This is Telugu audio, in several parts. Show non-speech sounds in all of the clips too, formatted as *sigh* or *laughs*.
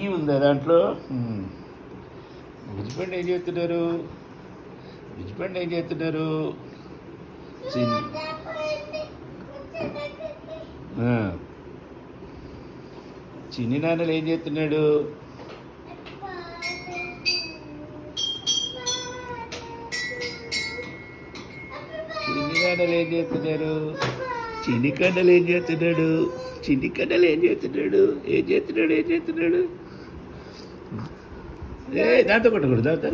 ఈ ఉందా దాంట్లో? విజిపండి ఏం చేస్తున్నారు? విజిపండి ఏం చేస్తున్నారు. చిన్ని నాన్నలు ఏం చేస్తున్నాడు? చిన్ని నాన్నలు ఏం చేస్తున్నారు? చిన్ని కన్నలు ఏం చేస్తున్నాడు? చిన్ని కన్నలు ఏం చేస్తున్నాడు? ఏం చేస్తున్నాడు? ఏం చేస్తున్నాడు? ఏ దాంతో కొట్టకూడదు దాంతో.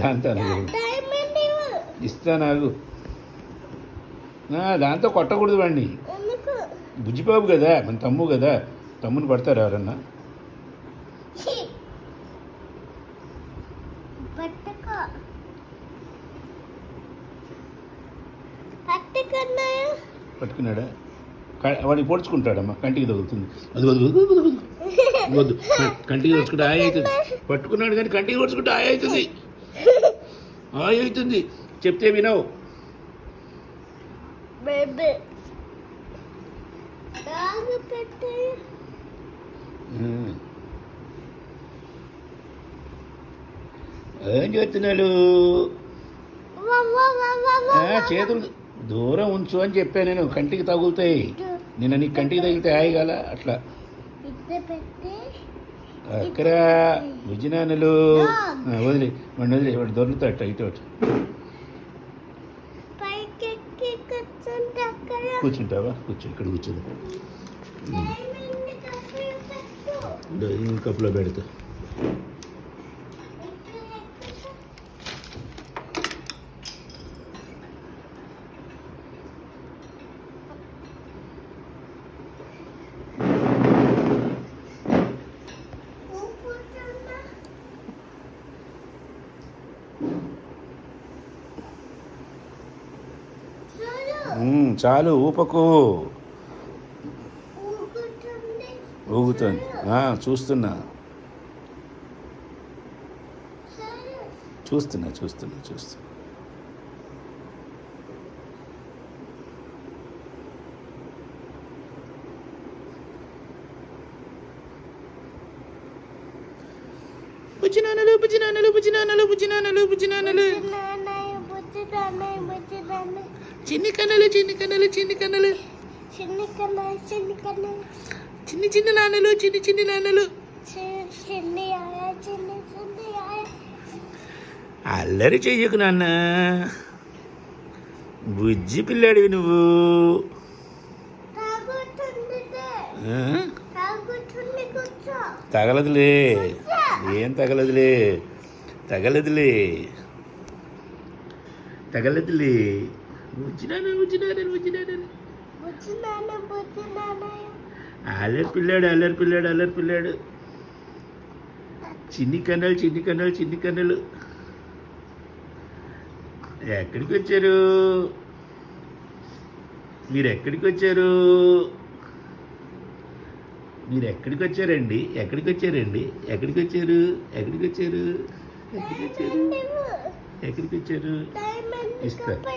దాంతో ఆగు. ఆ, దాంతో కొట్టకూడదు వాడిని బుజ్జిబాబు కదా మన తమ్ము కదా. తమ్ముని పడతారు ఎవరన్నా? పట్టుకో. పట్టుకున్నాడా? వాడిని పొడుచుకుంటాడమ్మా కంటికి తగులుతుంది. అది వద్దు వద్దు వద్దు వద్దు వద్దు. *laughs* కంటికి పొడుచుకుంటే ఆయ అవుతుంది. పట్టుకున్నాడు కానీ కంటికి పొడుచుకుంటే ఆయ అవుతుంది. ఆయ అవుతుంది. చెప్తే వినవు. ఏం చేస్తున్నాడు? చేతులు దూరం ఉంచు అని చెప్పాను నేను కంటికి తగులుతాయి నిన్న నీకు కంటికి తగిలితే ఆయగల అట్లా. అక్కడ విజయనాన్నలు ఆ, వదిలే వాడిని వదిలే వాడు దొరుకుతాడు ఇటు కూర్చుంటావా? కూర్చో ఇక్కడ కూర్చోదు. డైమండ్ కాఫీ పెట్టు? ఈ కప్పులో పెడతా. చాలు ఊపకు. ఊగుతుంది. చూస్తున్నా. చూస్తున్నా చూస్తున్నా చూస్తున్నా. బుజ్జినానలు బుజ్జినానలు బుజ్జినానలు బుజ్జినానలు బుజ్జినానలు నాన్నయ్య బుజ్జి నాన్నయ్య బుజ్జి నాన్నయ్య చిన్ని కన్నలు చిన్ని కన్నలు చిన్ని కన్నలు. చిన్ని కన్నయ్య చిన్ని కన్నయ్య చిన్ని చిన్ని నాన్నలు చిన్ని చిన్ని నాన్నలు. చి- చిన్ని ఆయ చిన్ని చిన్ని ఆయ. అల్లరి చెయ్యకు నాన్న. బుజ్జి పిల్లాడివి నువ్వు. తగలదులే. ఏం తగలదులే? తగలదులే. తగలదులే. వచ్చినాను వచ్చినాను వచ్చినాను అల్లరి పిల్లాడు అల్లరి పిల్లాడు అల్లరి పిల్లాడు. చిన్ని కన్నలు చిన్ని కన్నలు చిన్ని కన్నలు. ఎక్కడికి వచ్చారు మీరు ఎక్కడికి వచ్చారు మీరు ఎక్కడికి వచ్చారండి ఎక్కడికి వచ్చారండి ఎక్కడికి వచ్చారు ఎక్కడికి వచ్చారు ఎక్కడికి వచ్చారు. ఎక్కడికి వచ్చారు డైమండ్ ఇస్తా. కప్పై